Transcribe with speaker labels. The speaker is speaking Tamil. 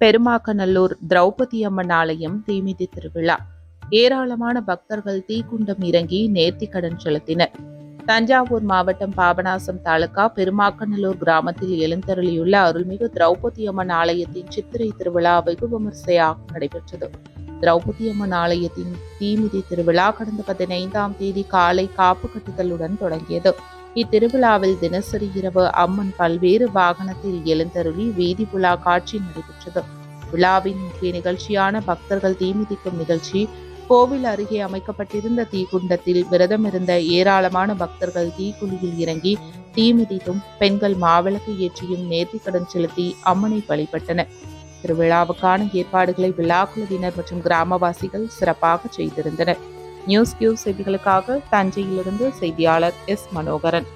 Speaker 1: பெருமாக்கநல்லூர் திரௌபதி அம்மன் ஆலயம் தீமிதி திருவிழா. ஏராளமான பக்தர்கள் தீக்குண்டம் இறங்கி நேர்த்திக்கடன் செலுத்தினர். தஞ்சாவூர் மாவட்டம் பாபநாசம் தாலுகா பெருமாக்கநல்லூர் கிராமத்தில் எழுந்தருளியுள்ள அருள்மிகு திரௌபதி அம்மன் ஆலயத்தின் சித்திரை திருவிழா வெகு விமர்சையாக நடைபெற்றது. திரௌபதி அம்மன் ஆலயத்தின் தீமிதி திருவிழா கடந்த பதினைந்தாம் தேதி காலை காப்பு கட்டுதலுடன் தொடங்கியது. இத்திருவிழாவில் தினசரி இரவு அம்மன் பல்வேறு வாகனத்தில் எழுந்தருளி வீதி புலா காட்சி நடைபெற்றது. விழாவின் முக்கிய நிகழ்ச்சியான பக்தர்கள் தீமிதிக்கும் நிகழ்ச்சி கோவில் அருகே அமைக்கப்பட்டிருந்த தீக்குண்டத்தில் விரதமிருந்த ஏராளமான பக்தர்கள் தீக்குழியில் இறங்கி தீமிதித்தும் பெண்கள் மாவிளக்கு ஏற்றியும் நேர்த்திக்கடன் செலுத்தி அம்மனை வழிபட்டனர் திருவிழாவுக்கான ஏற்பாடுகளை விழாக்குழுவினர் மற்றும் கிராமவாசிகள் சிறப்பாக செய்திருந்தனர். நியூஸ் கியூ செய்திகளுக்காக தஞ்சையிலிருந்து செய்தியாளர் எஸ் மனோகரன்.